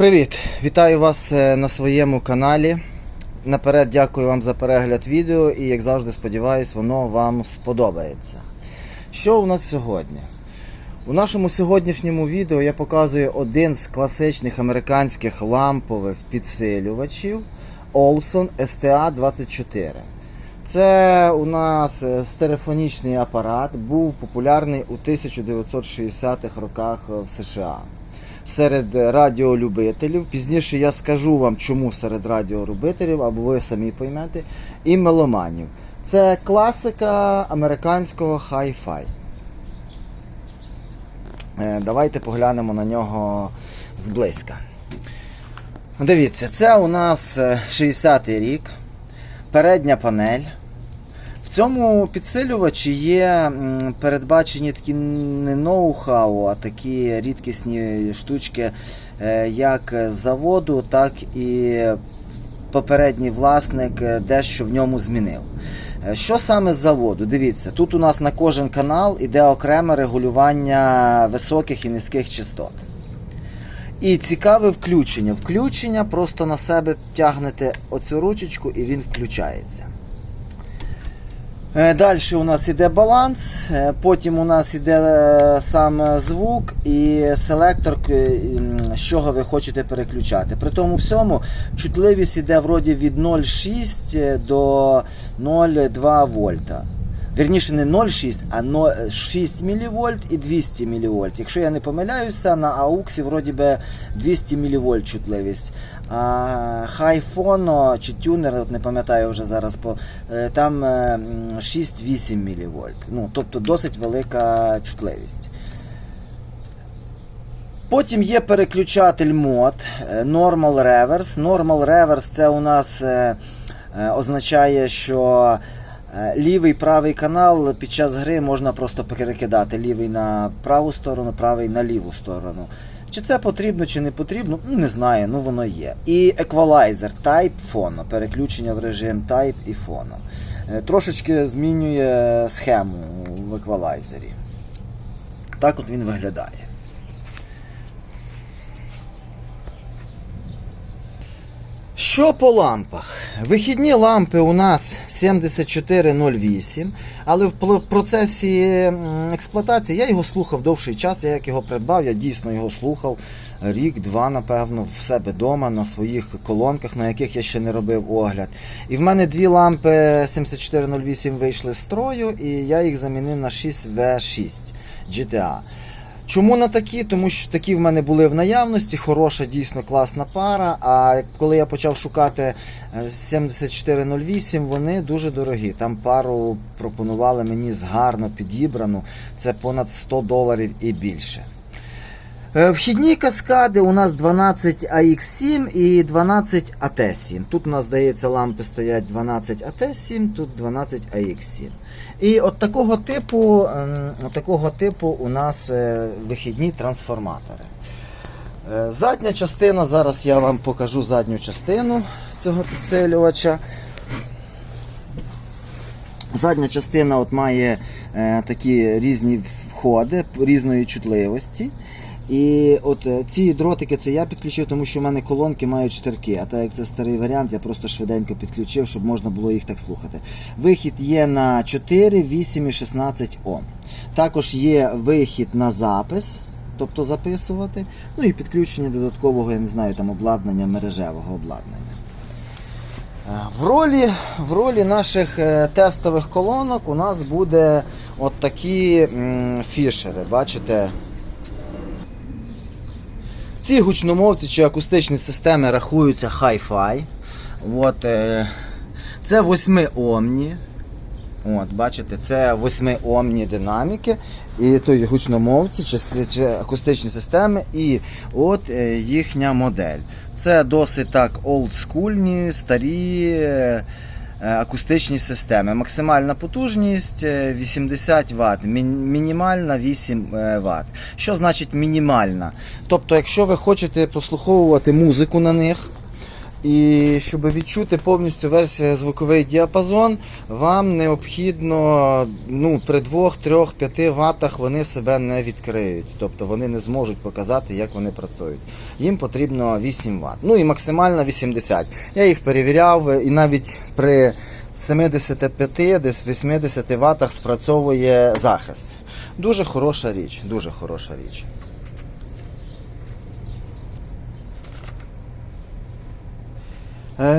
Привіт! Вітаю вас е, на своєму каналі. Наперед дякую вам за перегляд відео і, як завжди, сподіваюсь, воно вам сподобається. Що у нас сьогодні? У нашому сьогоднішньому відео я показую один з класичних американських лампових підсилювачів Olson STA24. Це у нас е, стереофонічний апарат, був популярний у 1960-х роках е, в США серед радіолюбителів. Пізніше я скажу вам, чому серед радіолюбителів, або ви самі поймете, і меломанів. Це класика американського хай-фай. Е, Давайте поглянемо на нього зблизька. Дивіться, це у нас е, 60-й рік, передня панель. В цьому підсилювачі є передбачені такі не ноу-хау, а такі рідкісні штучки, е, як заводу, так і попередній власник е, дещо в ньому змінив. Е, Що саме з заводу? Дивіться, тут у нас на кожен канал іде окреме регулювання високих і низьких частот. І цікаве включення. Включення просто на себе тягнете оцю ручечку і він включається. Далі у нас іде баланс, е, потім у нас іде е, сам звук і селектор, з чого ви хочете переключати. При тому всьому чутливість іде вроді від 0,6 до 0,2 вольта. Вірніше не 0,6, а 0,6 мВ і 200 мВ. Якщо я не помиляюся, на ауксі вроді би 200 мВ чутливість. А хайфоно чи тюнер, от не пам'ятаю вже зараз, е, там е, 6-8 мВ. Ну, тобто досить велика чутливість. Потім є переключатель мод е, Normal Reverse. Normal Reverse це у нас е, е, означає, що е, лівий правий канал під час гри можна просто перекидати лівий на праву сторону, правий на ліву сторону. Чи це потрібно, чи не потрібно, ну не знаю, ну воно є. І еквалайзер Type Phono, переключення в режим Type і Phono. Е, Трошечки змінює схему в еквалайзері. Так от він виглядає. Що по лампах? Вихідні лампи у нас 7408, але в процесі експлуатації я його слухав довший час. Я як його придбав, я дійсно його слухав рік-два, напевно, в себе вдома на своїх колонках, на яких я ще не робив огляд. І в мене дві лампи 7408 вийшли з строю, і я їх замінив на 6V6 GTA. Чому на такі? Тому що такі в мене були в наявності, хороша, дійсно класна пара. А коли я почав шукати е, 7408, вони дуже дорогі. Там пару пропонували мені з гарно підібрану. Це понад 100 доларів і більше. Е, Вхідні каскади у нас 12 AX7 і 12 AT7. Тут у нас, здається, лампи стоять 12 AT7, тут 12 AX7. І от такого типу, ем, от такого типу у нас е, вихідні трансформатори. Е, Задня частина, зараз я вам покажу задню частину цього підсилювача. Задня частина от має такі різні входи різної чутливості. І от е, ці дротики це я підключив, тому що в мене колонки мають штирки. А так як це старий варіант, я просто швиденько підключив, щоб можна було їх так слухати. Вихід є на 4, 8 і 16 Ом. Також є вихід на запис, тобто записувати. Ну і підключення додаткового, я не знаю, там обладнання, мережевого обладнання. Е, В ролі, в ролі наших е, тестових колонок у нас буде от такі фішери. Бачите? Ці гучномовці чи акустичні системи рахуються Hi-Fi. От, е, це 8 омні. От, бачите, це 8 омні динаміки. І то є гучномовці чи, чи акустичні системи, і от е, їхня модель. Це досить так олдскульні, старі е, акустичні системи. Максимальна потужність е, 80 Вт, мінімальна 8 Вт. Що значить мінімальна? Тобто, якщо ви хочете прослуховувати музику на них, І щоб відчути повністю весь е, звуковий діапазон, вам необхідно ну, при 2, 3, 5 ватах вони себе не відкриють. Тобто вони не зможуть показати, як вони працюють. Їм потрібно 8 Вт. Ну і максимально 80. Я їх перевіряв, е, і навіть при 75, десь 80 ватах спрацьовує захист. Дуже хороша річ, дуже хороша річ.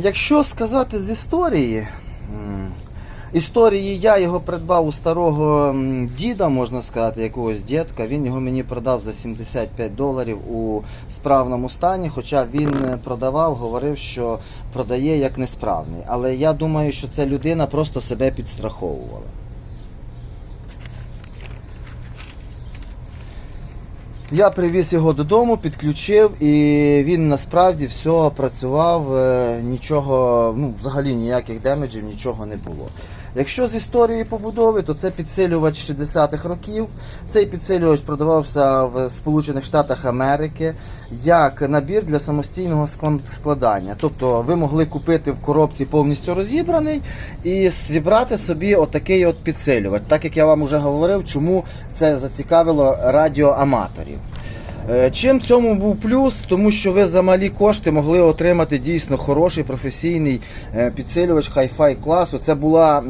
Якщо сказати з історії, історії я його придбав у старого діда, можна сказати, якогось дідка. Він його мені продав за 75 доларів у справному стані. Хоча він е, продавав, говорив, що продає як несправний. Але я думаю, що ця людина просто себе підстраховувала. Я привіз його додому, підключив, і він насправді все працював, е, нічого, ну, взагалі ніяких демеджів, нічого не було. Якщо з історії побудови, то це підсилювач 60-х років. Цей підсилювач продавався в Сполучених Штатах Америки як набір для самостійного складання. Тобто ви могли купити в коробці повністю розібраний і зібрати собі отакий от підсилювач. Так як я вам вже говорив, чому це зацікавило радіоаматорів. Е, Чим цьому був плюс? Тому що ви за малі кошти могли отримати дійсно хороший професійний е, підсилювач хай-фай класу. Це, була,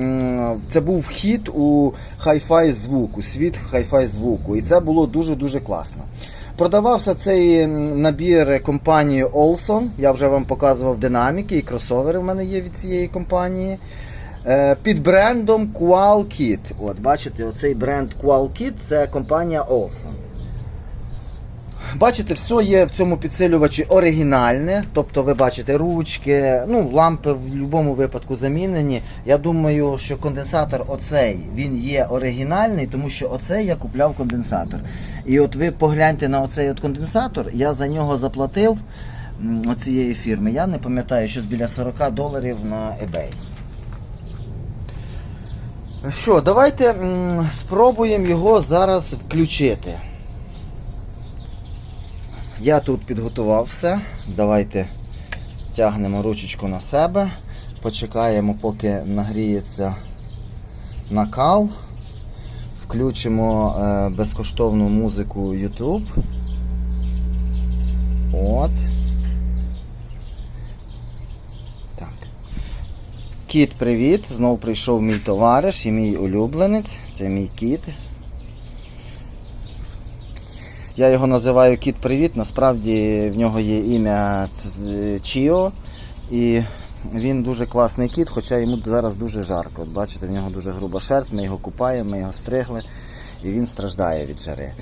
це був вхід у хай-фай звуку, світ хай-фай звуку. І це було дуже-дуже класно. Продавався цей набір компанією Olson. Я вже вам показував динаміки і кросовери в мене є від цієї компанії. Е, Під брендом Qual Kit. От, бачите, оцей бренд Qual Kit це компанія Olson. Бачите, все є в цьому підсилювачі оригінальне, тобто ви бачите ручки, ну, лампи в будь-якому випадку замінені. Я думаю, що конденсатор оцей він є оригінальний, тому що оцей я купляв конденсатор. І от ви погляньте на оцей от конденсатор, я за нього заплатив оцієї фірми. Я не пам'ятаю, щось біля 40 доларів на eBay. Що, давайте спробуємо його зараз включити. Я тут підготував все. Давайте тягнемо ручечку на себе. Почекаємо, поки нагріється накал. Включимо е, безкоштовну музику YouTube. От. Так. Кіт, привіт! Знов прийшов мій товариш і мій улюбленець. Це мій кіт. Я його називаю Кіт Привіт. Насправді в нього є ім'я Чіо. І він дуже класний кіт, хоча йому зараз дуже жарко. От бачите, в нього дуже груба шерсть, ми його купаємо, ми його стригли, і він страждає від жари.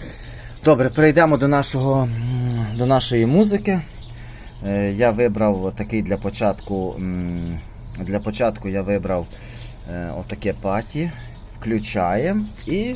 Добре, перейдемо до, нашого, до нашої музики. Е, Я вибрав такий для початку. Для початку я вибрав е, отаке паті. Включаємо і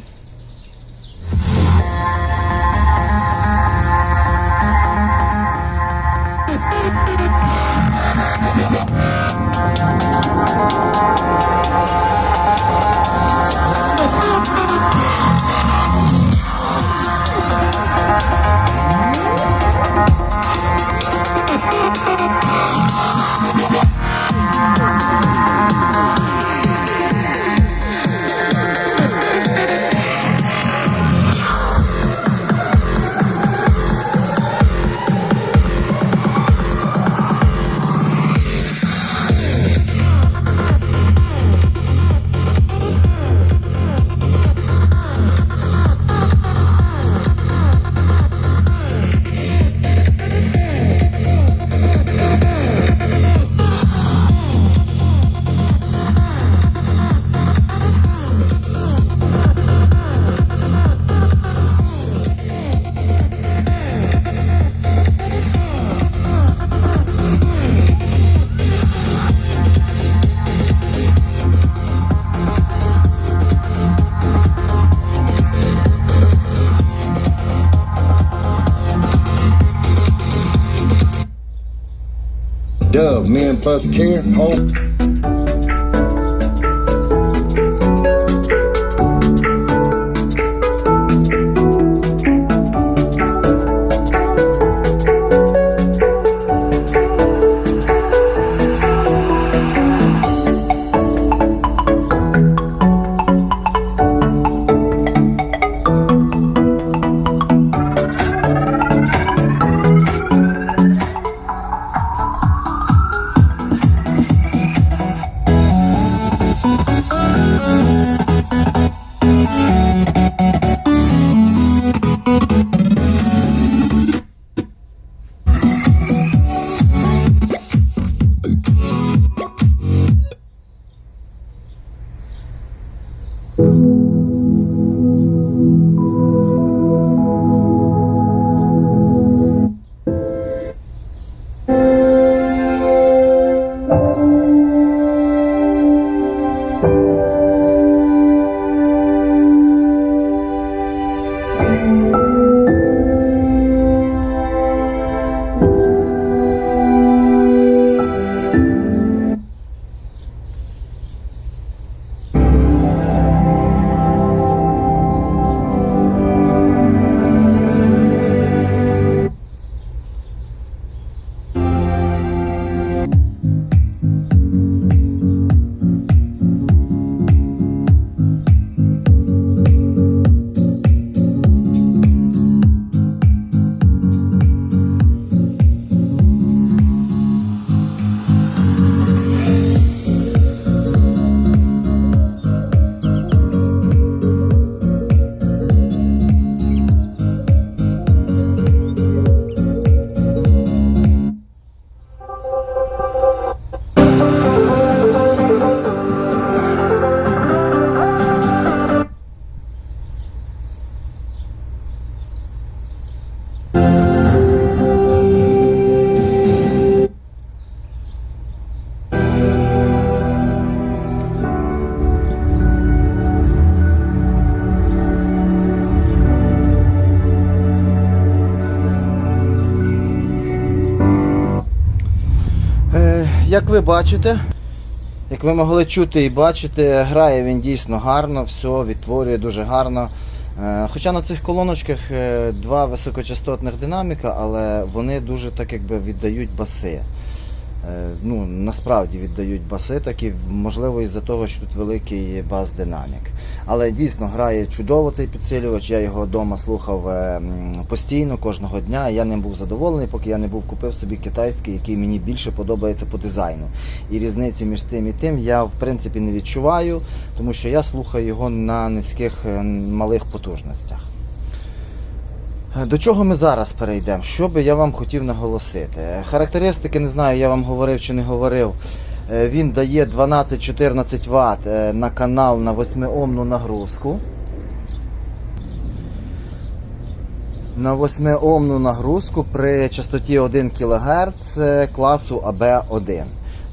us care, hope. Як ви бачите, як ви могли чути і бачити, грає він дійсно гарно, все відтворює дуже гарно. Е, Хоча на цих колоночках е, два високочастотних динаміка, але вони дуже так якби віддають баси. Е, Ну, насправді віддають баси такі, можливо, із-за того, що тут великий бас-динамік. Але дійсно грає чудово цей підсилювач. Я його вдома слухав е, постійно кожного дня. Я ним був задоволений, поки я не був купив собі китайський, який мені більше подобається по дизайну. І різниці між тим і тим я в принципі не відчуваю, тому що я слухаю його на низьких малих потужностях. Е, До чого ми зараз перейдемо? Що би я вам хотів наголосити? Е, Характеристики, не знаю, я вам говорив чи не говорив. Е, Він дає 12-14 Вт на канал на 8-омну нагрузку. На 8-омну нагрузку при частоті 1 кГц класу АБ1.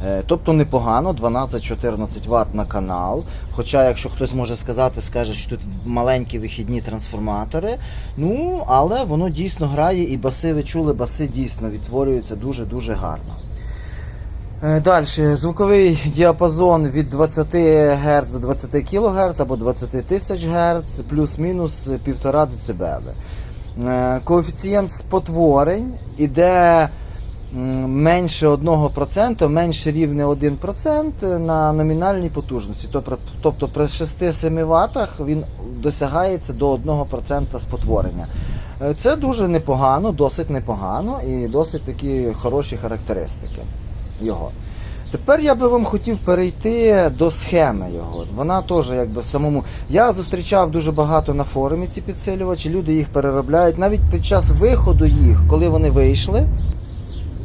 Е, Тобто непогано, 12-14 Вт на канал. Хоча, якщо хтось може сказати, скаже, що тут маленькі вихідні трансформатори. Ну, але воно дійсно грає і баси, ви чули, баси дійсно відтворюються дуже-дуже гарно. Далі, звуковий діапазон від 20 Гц до 20 кГц або 20 тисяч Гц, плюс-мінус 1,5 дБ. Е, Коефіцієнт спотворень іде менше 1%, менше рівне 1% на номінальній потужності. Тобто, при 6-7 Вт він досягається до 1% спотворення. Е, Це дуже непогано, досить непогано і досить такі хороші характеристики його. Тепер я би вам хотів перейти до схеми його. Вона теж якби в самому. Я зустрічав дуже багато на форумі ці підсилювачі, люди їх переробляють. Навіть під час виходу їх, коли вони вийшли.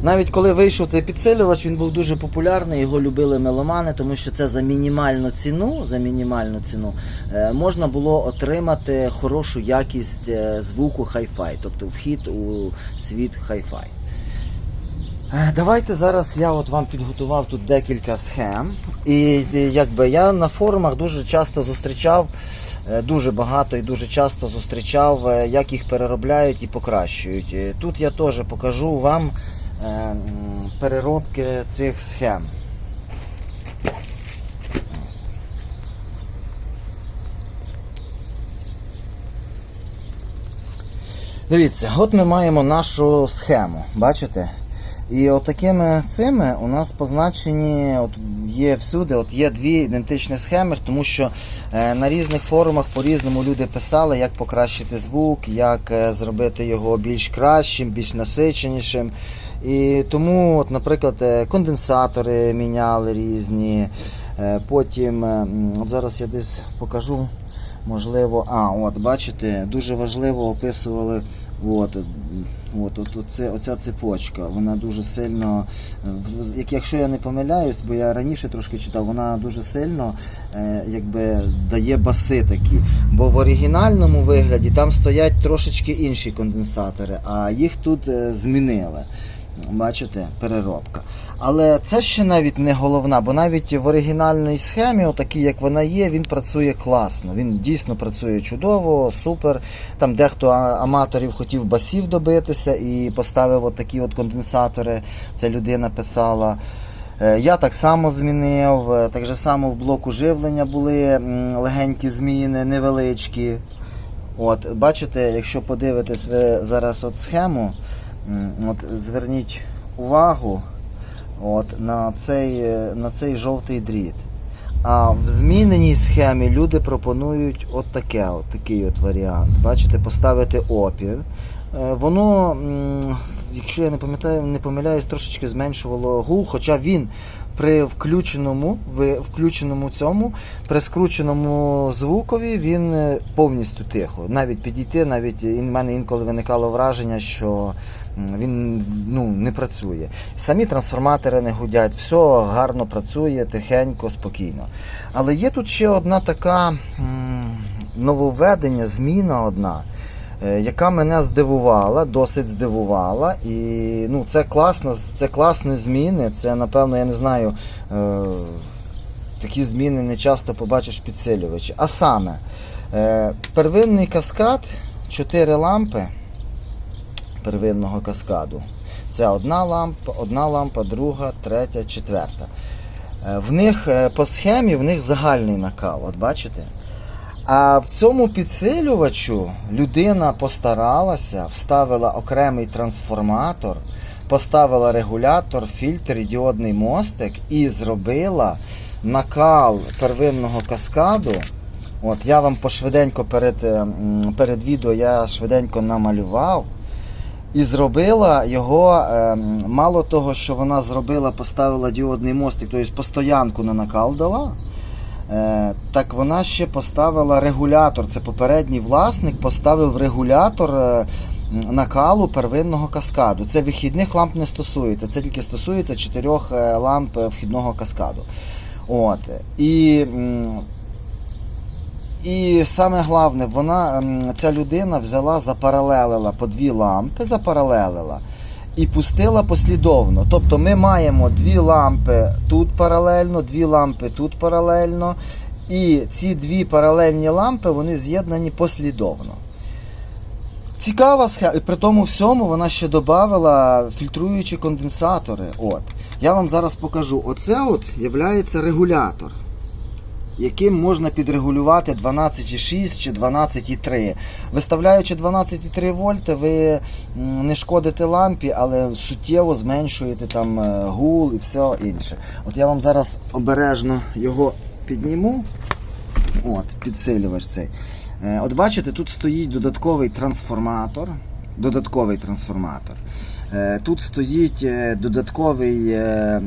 Навіть коли вийшов цей підсилювач, він був дуже популярний, його любили меломани, тому що це за мінімальну ціну, за мінімальну ціну е, можна було отримати хорошу якість е, звуку хай-фай, тобто вхід у світ хай-фай. Е, Давайте зараз я от вам підготував тут декілька схем. І якби я на форумах дуже часто зустрічав, дуже багато і дуже часто зустрічав, як їх переробляють і покращують. Тут я теж покажу вам переробки цих схем. Дивіться, от ми маємо нашу схему, бачите? І от цими у нас позначені, от є всюди, от є дві ідентичні схеми, тому що е, на різних форумах по-різному люди писали, як покращити звук, як е, зробити його більш кращим, більш насиченішим. І тому, от, наприклад, е, конденсатори міняли різні. Потім, от зараз я десь покажу, можливо, а, от бачите, дуже важливо описували. От, от, от, оце, оця цепочка, вона дуже сильно, е, якщо я не помиляюсь, бо я раніше трошки читав, вона дуже сильно е, якби, дає баси такі. Бо в оригінальному вигляді там стоять трошечки інші конденсатори, а їх тут е, змінили. Бачите, переробка. Але це ще навіть не головна, бо навіть в оригінальній схемі, отакій, як вона є, він працює класно. Він дійсно працює чудово, супер. Там дехто аматорів хотів басів добитися і поставив отакі от конденсатори. Це людина писала. Е, Я так само змінив. е, Так же само в блоку живлення були легенькі зміни, невеличкі. От, бачите, якщо подивитесь ви зараз от схему, от зверніть увагу от, на, цей, е, на цей жовтий дріт. А в зміненій схемі люди пропонують от таке, от такий от варіант. Бачите, поставити опір. Е, Воно, якщо я не пам'ятаю, не помиляюсь, трошечки зменшувало гул, хоча він при включеному, включеному цьому, при скрученому звукові він е, повністю тихо. Навіть підійти, навіть в мене інколи виникало враження, що він ну, не працює. Самі трансформатори не гудять, все гарно працює, тихенько, спокійно. Але є тут ще одна така нововведення, зміна одна. Е, Яка мене здивувала, досить здивувала, і ну це класно, це класні зміни. Це напевно, я не знаю, е, такі зміни не часто побачиш підсилювачі. А саме, е, первинний каскад, 4 лампи первинного каскаду. Це одна лампа, одна лампа, друга, третя, четверта. В них по схемі в них загальний накал, от бачите? А в цьому підсилювачу людина постаралася, вставила окремий трансформатор, поставила регулятор, фільтр і діодний мостик і зробила накал первинного каскаду. От я вам пошвиденько перед, е, перед відео я швиденько намалював. І зробила його, е, мало того, що вона зробила, поставила діодний мостик, тобто постоянку на накал дала. Е, так вона ще поставила регулятор. Це попередній власник поставив регулятор е, накалу первинного каскаду. Це вихідних ламп не стосується, це тільки стосується чотирьох е, ламп вхідного каскаду. От. І, і саме головне, вона, ця людина взяла, запаралелила по дві лампи, запаралелила і пустила послідовно. Тобто ми маємо дві лампи тут паралельно, дві лампи тут паралельно. І ці дві паралельні лампи вони з'єднані послідовно. Цікава схема. При тому всьому вона ще додавала фільтруючі конденсатори. От. Я вам зараз покажу. Оце от є регулятор, яким можна підрегулювати 12,6 чи 12,3. Виставляючи 12,3 вольти, ви не шкодите лампі, але суттєво зменшуєте там е, гул і все інше. От я вам зараз обережно його підніму. От, підсилювач цей. Е, От бачите, тут стоїть додатковий трансформатор. Додатковий трансформатор. Е, Тут стоїть е, додатковий е,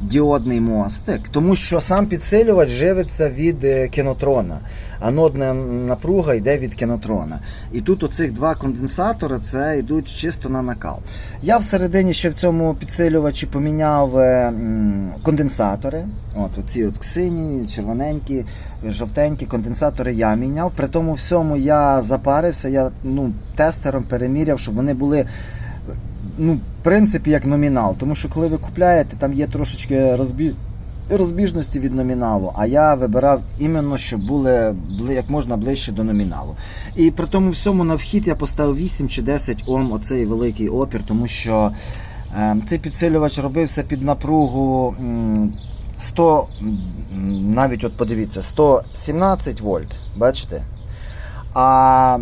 діодний мостик, тому що сам підсилювач живиться від кінотрона. Анодна напруга йде від кінотрона. І тут оцих два конденсатори це йдуть чисто на накал. Я всередині ще в цьому підсилювачі поміняв конденсатори. От оці от сині, червоненькі, жовтенькі конденсатори я міняв. При тому всьому я запарився, я ну, тестером переміряв, щоб вони були. Ну, в принципі, як номінал. Тому що коли ви купляєте, там є трошечки розбі... розбіжності від номіналу. А я вибирав іменно, щоб були як можна ближче до номіналу. І при тому всьому на вхід я поставив 8 чи 10 Ом, оцей великий опір, тому що е, цей підсилювач робився під напругу м, 100, навіть от подивіться, 117 вольт. Бачите? А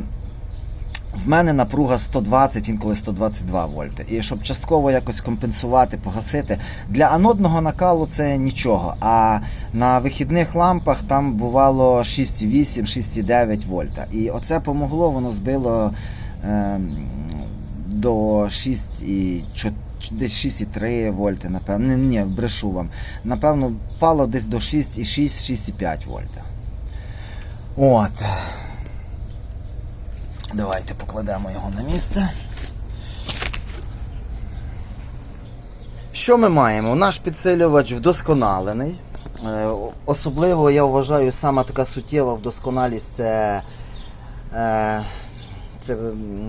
в мене напруга 120, інколи 122 вольти. І щоб частково якось компенсувати, погасити. Для анодного накалу це нічого. А на вихідних лампах там бувало 6,8, 6,9 вольта. І оце помогло, воно збило е, до 6,4. Десь 6,3 вольти, напевно. Ні, ні, брешу вам. Напевно, впало десь до 6,6-6,5 вольта. От. Давайте покладемо його на місце. Що ми маємо? Наш підсилювач вдосконалений. Е, Особливо я вважаю, сама така суттєва вдосконалість це, е, це,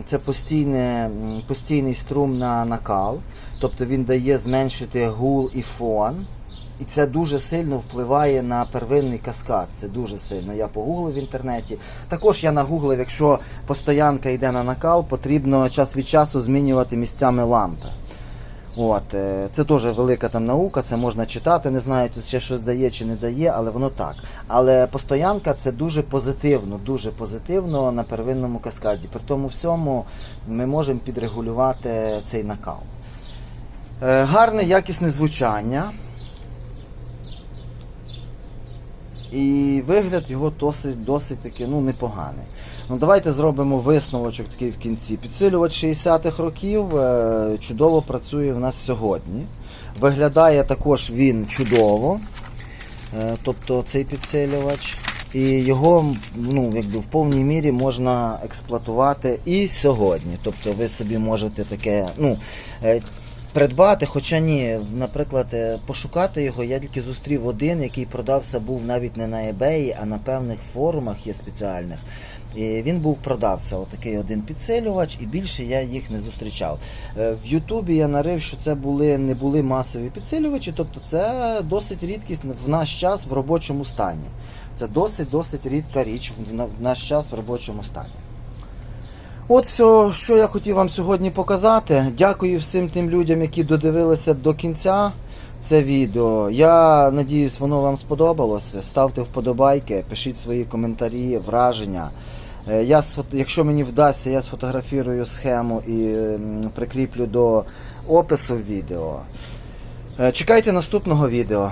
це постійне, постійний струм на накал. Тобто він дає зменшити гул і фон. І це дуже сильно впливає на первинний каскад. Це дуже сильно. Я погуглив в інтернеті. Також я нагуглив, якщо постоянка йде на накал, потрібно час від часу змінювати місцями лампи. От, е, це теж велика там наука, це можна читати. Не знаю, тут ще щось дає чи не дає, але воно так. Але постоянка це дуже позитивно, дуже позитивно на первинному каскаді. При тому всьому ми можемо підрегулювати цей накал. Е, Гарне якісне звучання. І вигляд його досить, досить таки ну, непоганий. Ну, давайте зробимо висновочок такий в кінці. Підсилювач 60-х років е, чудово працює в нас сьогодні. Виглядає також він чудово. Е, тобто цей підсилювач. І його ну, якби в повній мірі можна експлуатувати і сьогодні. Тобто ви собі можете таке. ну, е, Придбати, хоча ні, наприклад, е, пошукати його, я тільки зустрів один, який продався був навіть не на eBay, а на певних форумах є спеціальних. І він був продався, отакий один підсилювач, і більше я їх не зустрічав. Е, В Ютубі я нарив, що це були не були масові підсилювачі, тобто це досить рідкість в наш час в робочому стані. Це досить досить рідка річ в наш час в робочому стані. От все, що я хотів вам сьогодні показати. Дякую всім тим людям, які додивилися до кінця це відео. Я надіюсь, воно вам сподобалось. Ставте вподобайки, пишіть свої коментарі, враження. Е, Я, якщо мені вдасться, я сфотографірую схему і прикріплю до опису відео. Е, Чекайте наступного відео.